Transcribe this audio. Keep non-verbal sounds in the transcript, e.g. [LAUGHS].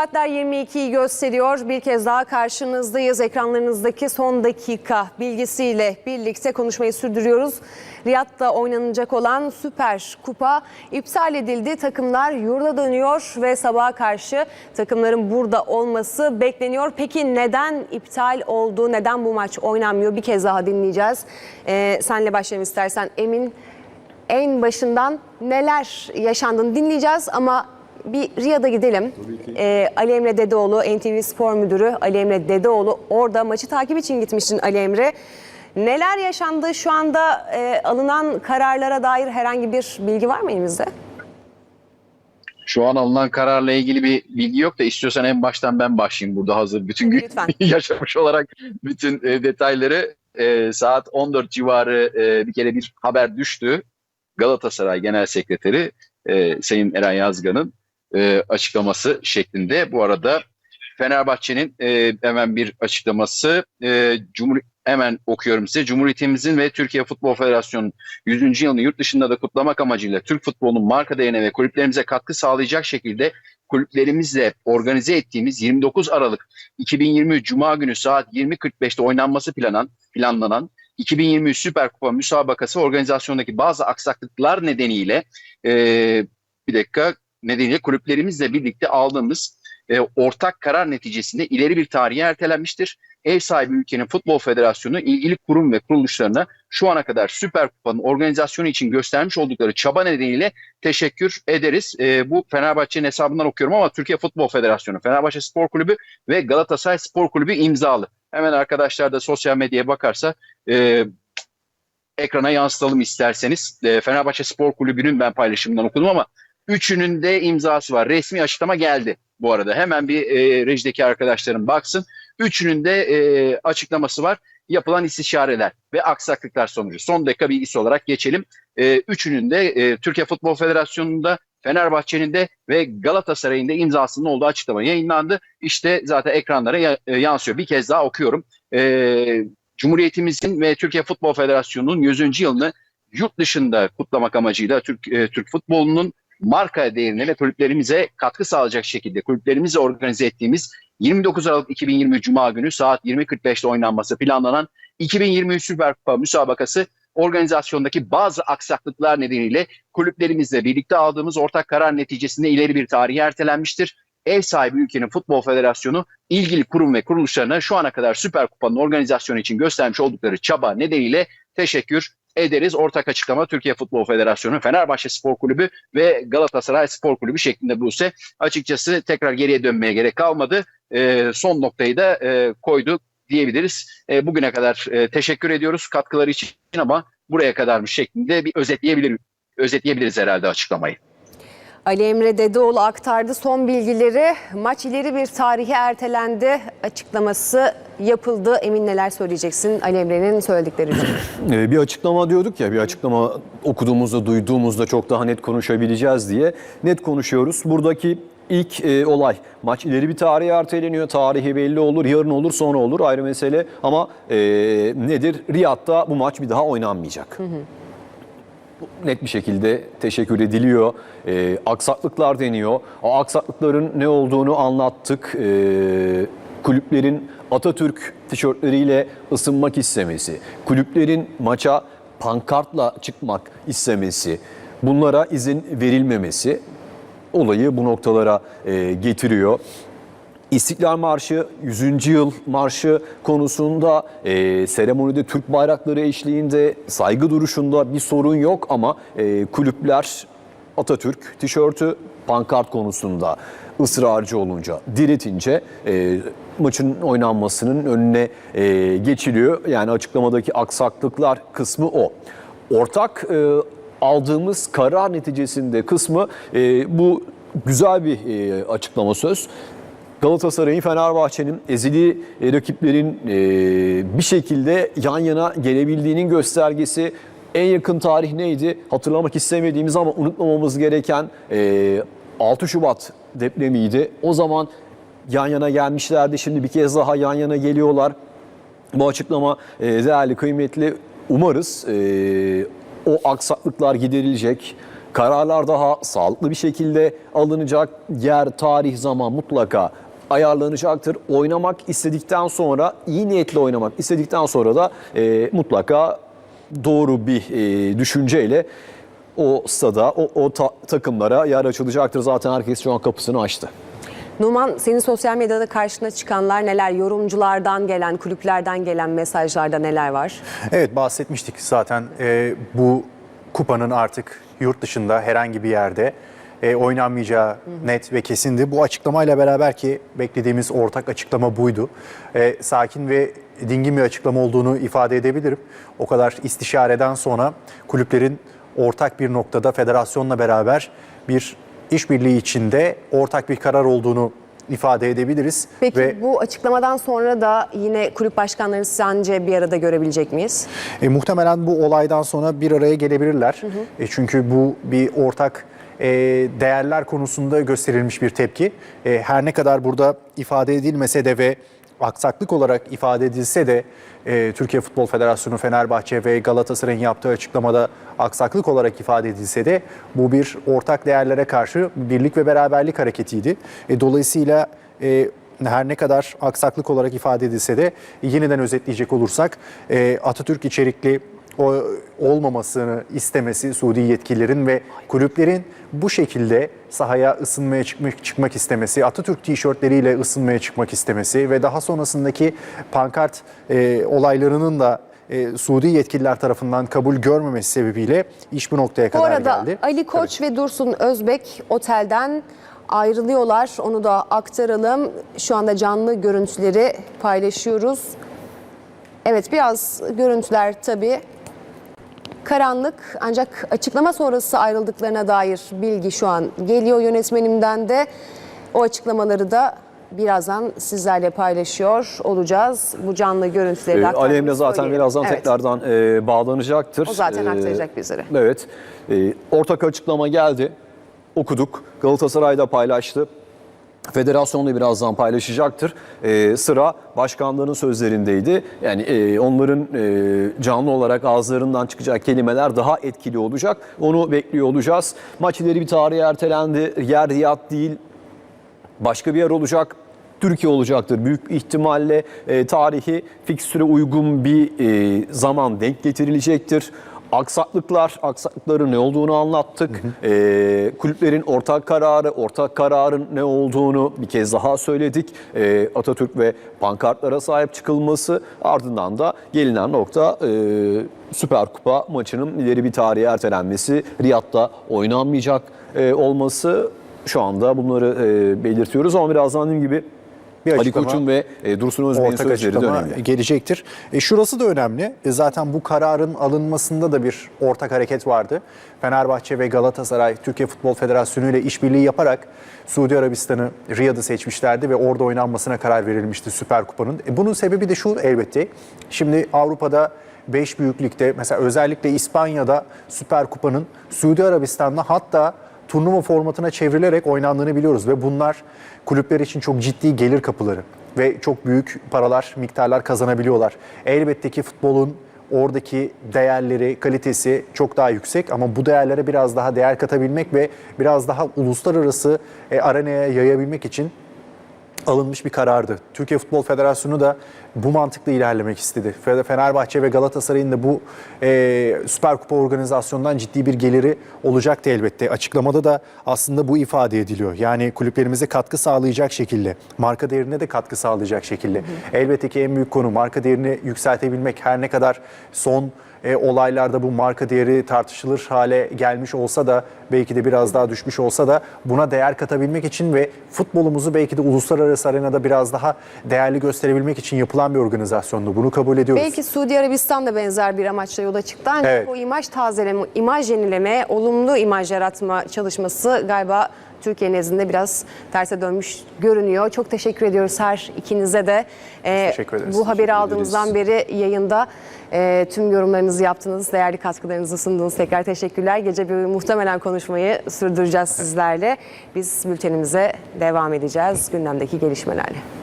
Saatler 22'yi gösteriyor. Bir kez daha karşınızdayız. Ekranlarınızdaki son dakika bilgisiyle birlikte konuşmayı sürdürüyoruz. Riyad'da oynanacak olan Süper Kupa iptal edildi. Takımlar yurda dönüyor ve sabaha karşı takımların burada olması bekleniyor. Peki neden iptal oldu? Neden bu maç oynanmıyor? Bir kez daha dinleyeceğiz. Ee, senle başlayalım istersen Emin. En başından neler yaşandığını dinleyeceğiz ama bir Riyad'a gidelim. Ee, Ali Emre Dedeoğlu, NTV Spor Müdürü Ali Emre Dedeoğlu orada maçı takip için gitmiştin Ali Emre. Neler yaşandı? Şu anda e, alınan kararlara dair herhangi bir bilgi var mı elimizde? Şu an alınan kararla ilgili bir bilgi yok da istiyorsan en baştan ben başlayayım burada hazır bütün gün Lütfen. [LAUGHS] yaşamış olarak bütün e, detayları e, saat 14 civarı e, bir kere bir haber düştü. Galatasaray Genel Sekreteri e, Sayın Eren Yazgan'ın e, açıklaması şeklinde. Bu arada Fenerbahçe'nin e, hemen bir açıklaması e, Cumhur hemen okuyorum size. Cumhuriyetimizin ve Türkiye Futbol Federasyonu'nun 100. yılını yurt dışında da kutlamak amacıyla Türk futbolunun marka değerine ve kulüplerimize katkı sağlayacak şekilde kulüplerimizle organize ettiğimiz 29 Aralık 2023 Cuma günü saat 20.45'te oynanması planan, planlanan 2023 Süper Kupa müsabakası organizasyondaki bazı aksaklıklar nedeniyle e, bir dakika nedeniyle kulüplerimizle birlikte aldığımız e, ortak karar neticesinde ileri bir tarihe ertelenmiştir. Ev sahibi ülkenin Futbol Federasyonu ilgili kurum ve kuruluşlarına şu ana kadar Süper Kupa'nın organizasyonu için göstermiş oldukları çaba nedeniyle teşekkür ederiz. E, bu Fenerbahçe'nin hesabından okuyorum ama Türkiye Futbol Federasyonu, Fenerbahçe Spor Kulübü ve Galatasaray Spor Kulübü imzalı. Hemen arkadaşlar da sosyal medyaya bakarsa e, ekrana yansıtalım isterseniz. E, Fenerbahçe Spor Kulübü'nün ben paylaşımından okudum ama üçünün de imzası var. Resmi açıklama geldi bu arada. Hemen bir e, rejideki arkadaşlarım baksın. Üçünün de e, açıklaması var. Yapılan istişareler ve aksaklıklar sonucu. Son dakika bilgisi olarak geçelim. E, üçünün de e, Türkiye Futbol Federasyonu'nda, Fenerbahçe'nin de ve Galatasaray'ın da imzasının olduğu açıklama yayınlandı. İşte zaten ekranlara e, yansıyor. Bir kez daha okuyorum. E, Cumhuriyetimizin ve Türkiye Futbol Federasyonu'nun 100. yılını yurt dışında kutlamak amacıyla Türk e, Türk futbolunun marka değerine ve kulüplerimize katkı sağlayacak şekilde kulüplerimizle organize ettiğimiz 29 Aralık 2023 Cuma günü saat 20.45'te oynanması planlanan 2023 Süper Kupa müsabakası organizasyondaki bazı aksaklıklar nedeniyle kulüplerimizle birlikte aldığımız ortak karar neticesinde ileri bir tarihe ertelenmiştir. Ev sahibi ülkenin Futbol Federasyonu ilgili kurum ve kuruluşlarına şu ana kadar Süper Kupa'nın organizasyonu için göstermiş oldukları çaba nedeniyle teşekkür ederiz. Ortak açıklama Türkiye Futbol Federasyonu, Fenerbahçe Spor Kulübü ve Galatasaray Spor Kulübü şeklinde Buse. Açıkçası tekrar geriye dönmeye gerek kalmadı. Ee, son noktayı da e, koydu diyebiliriz. E, bugüne kadar e, teşekkür ediyoruz katkıları için ama buraya kadarmış şeklinde bir özetleyebilir, özetleyebiliriz herhalde açıklamayı. Ali Emre Dedeoğlu aktardı son bilgileri. Maç ileri bir tarihe ertelendi. Açıklaması yapıldı. Emin neler söyleyeceksin Ali Emre'nin söyledikleri için? [LAUGHS] Ee, Bir açıklama diyorduk ya, bir açıklama okuduğumuzda, duyduğumuzda çok daha net konuşabileceğiz diye. Net konuşuyoruz. Buradaki ilk e, olay, maç ileri bir tarihe erteleniyor. Tarihi belli olur, yarın olur, sonra olur ayrı mesele. Ama e, nedir? Riyad'da bu maç bir daha oynanmayacak. Bu net bir şekilde teşekkür ediliyor. E, aksaklıklar deniyor. O aksaklıkların ne olduğunu anlattık. E, kulüplerin Atatürk tişörtleriyle ısınmak istemesi, kulüplerin maça pankartla çıkmak istemesi, bunlara izin verilmemesi olayı bu noktalara e, getiriyor. İstiklal Marşı 100. yıl marşı konusunda e, seremonide Türk bayrakları eşliğinde saygı duruşunda bir sorun yok ama e, kulüpler Atatürk tişörtü pankart konusunda ısrarcı olunca, diretince e, maçın oynanmasının önüne e, geçiliyor. Yani açıklamadaki aksaklıklar kısmı o. Ortak e, aldığımız karar neticesinde kısmı e, bu güzel bir e, açıklama söz. Galatasaray'ın, Fenerbahçe'nin ezili e, rakiplerin e, bir şekilde yan yana gelebildiğinin göstergesi. En yakın tarih neydi? Hatırlamak istemediğimiz ama unutmamamız gereken e, 6 Şubat depremiydi. O zaman yan yana gelmişlerdi. Şimdi bir kez daha yan yana geliyorlar. Bu açıklama e, değerli, kıymetli. Umarız e, o aksaklıklar giderilecek. kararlar daha sağlıklı bir şekilde alınacak. Yer, tarih, zaman mutlaka ayarlanacaktır. Oynamak istedikten sonra, iyi niyetle oynamak istedikten sonra da e, mutlaka doğru bir e, düşünceyle o stada, o, o ta- takımlara yer açılacaktır. Zaten herkes şu an kapısını açtı. Numan senin sosyal medyada karşına çıkanlar neler? Yorumculardan gelen, kulüplerden gelen mesajlarda neler var? Evet bahsetmiştik zaten e, bu kupanın artık yurt dışında herhangi bir yerde e, oynanmayacağı net ve kesindi. Bu açıklamayla beraber ki beklediğimiz ortak açıklama buydu. E, sakin ve dingin bir açıklama olduğunu ifade edebilirim. O kadar istişareden sonra kulüplerin ortak bir noktada federasyonla beraber bir işbirliği içinde ortak bir karar olduğunu ifade edebiliriz. Peki ve bu açıklamadan sonra da yine kulüp başkanlarını sence bir arada görebilecek miyiz? E, muhtemelen bu olaydan sonra bir araya gelebilirler. E, çünkü bu bir ortak değerler konusunda gösterilmiş bir tepki. E, her ne kadar burada ifade edilmese de ve aksaklık olarak ifade edilse de e, Türkiye Futbol Federasyonu, Fenerbahçe ve Galatasaray'ın yaptığı açıklamada aksaklık olarak ifade edilse de bu bir ortak değerlere karşı birlik ve beraberlik hareketiydi. E, dolayısıyla e, her ne kadar aksaklık olarak ifade edilse de yeniden özetleyecek olursak e, Atatürk içerikli o, olmamasını istemesi Suudi yetkililerin ve kulüplerin bu şekilde sahaya ısınmaya çıkmak, çıkmak istemesi, Atatürk tişörtleriyle ısınmaya çıkmak istemesi ve daha sonrasındaki pankart e, olaylarının da e, Suudi yetkililer tarafından kabul görmemesi sebebiyle iş bu noktaya Bu kadar arada geldi. Ali Koç ve Dursun Özbek otelden ayrılıyorlar. Onu da aktaralım. Şu anda canlı görüntüleri paylaşıyoruz. Evet biraz görüntüler tabii karanlık ancak açıklama sonrası ayrıldıklarına dair bilgi şu an geliyor yönetmenimden de. O açıklamaları da birazdan sizlerle paylaşıyor olacağız. Bu canlı görüntüleri Ee, Ali Emre zaten söyleyelim. birazdan Evet. tekrardan e, bağlanacaktır. O zaten Ee, aktaracak bizlere. Evet. Ee, ortak açıklama geldi. Okuduk. Galatasaray da paylaştı. Federasyon da birazdan paylaşacaktır. Ee, sıra başkanların sözlerindeydi. Yani e, onların e, canlı olarak ağızlarından çıkacak kelimeler daha etkili olacak. Onu bekliyor olacağız. Maç ileri bir tarihe ertelendi. Yer Riyad değil, başka bir yer olacak. Türkiye olacaktır. Büyük ihtimalle e, tarihi fikstüre uygun bir e, zaman denk getirilecektir. Aksaklıklar, aksaklıkların ne olduğunu anlattık. E, kulüplerin ortak kararı, ortak kararın ne olduğunu bir kez daha söyledik. E, Atatürk ve pankartlara sahip çıkılması ardından da gelinen nokta e, Süper Kupa maçının ileri bir tarihe ertelenmesi, Riyad'da oynanmayacak e, olması şu anda bunları e, belirtiyoruz ama birazdan dediğim gibi Bir Ali açıklama- Koç'un ve e, Dursun Özbek'in ortak sözleri de önemli. gelecektir. E, şurası da önemli. E, zaten bu kararın alınmasında da bir ortak hareket vardı. Fenerbahçe ve Galatasaray Türkiye Futbol Federasyonu ile işbirliği yaparak Suudi Arabistan'ı Riyad'ı seçmişlerdi ve orada oynanmasına karar verilmişti Süper Kupa'nın. E, bunun sebebi de şu elbette. Şimdi Avrupa'da 5 büyüklükte mesela özellikle İspanya'da Süper Kupa'nın Suudi Arabistan'da hatta turnuva formatına çevrilerek oynandığını biliyoruz ve bunlar kulüpler için çok ciddi gelir kapıları ve çok büyük paralar, miktarlar kazanabiliyorlar. Elbette ki futbolun oradaki değerleri, kalitesi çok daha yüksek ama bu değerlere biraz daha değer katabilmek ve biraz daha uluslararası e, arenaya yayabilmek için alınmış bir karardı. Türkiye Futbol Federasyonu da bu mantıkla ilerlemek istedi. Fe- Fenerbahçe ve Galatasaray'ın da bu e, Süper Kupa organizasyonundan ciddi bir geliri olacaktı elbette. Açıklamada da aslında bu ifade ediliyor. Yani kulüplerimize katkı sağlayacak şekilde, marka değerine de katkı sağlayacak şekilde. Elbette ki en büyük konu marka değerini yükseltebilmek. Her ne kadar son e, olaylarda bu marka değeri tartışılır hale gelmiş olsa da belki de biraz daha düşmüş olsa da buna değer katabilmek için ve futbolumuzu belki de uluslararası arenada biraz daha değerli gösterebilmek için yapılan bir organizasyondu. Bunu kabul ediyoruz. Belki Suudi Arabistan da benzer bir amaçla yola çıktı. Ancak Evet. o imaj tazeleme, imaj yenileme, olumlu imaj yaratma çalışması galiba Türkiye nezdinde biraz terse dönmüş görünüyor. Çok teşekkür ediyoruz her ikinize de. Ee, teşekkür ederiz. Bu haberi aldığımızdan beri yayında e, tüm yorumlarınızı yaptınız, değerli katkılarınızı sundunuz. Tekrar teşekkürler. Gece bir muhtemelen konuşmayı sürdüreceğiz sizlerle. Biz bültenimize devam edeceğiz gündemdeki gelişmelerle.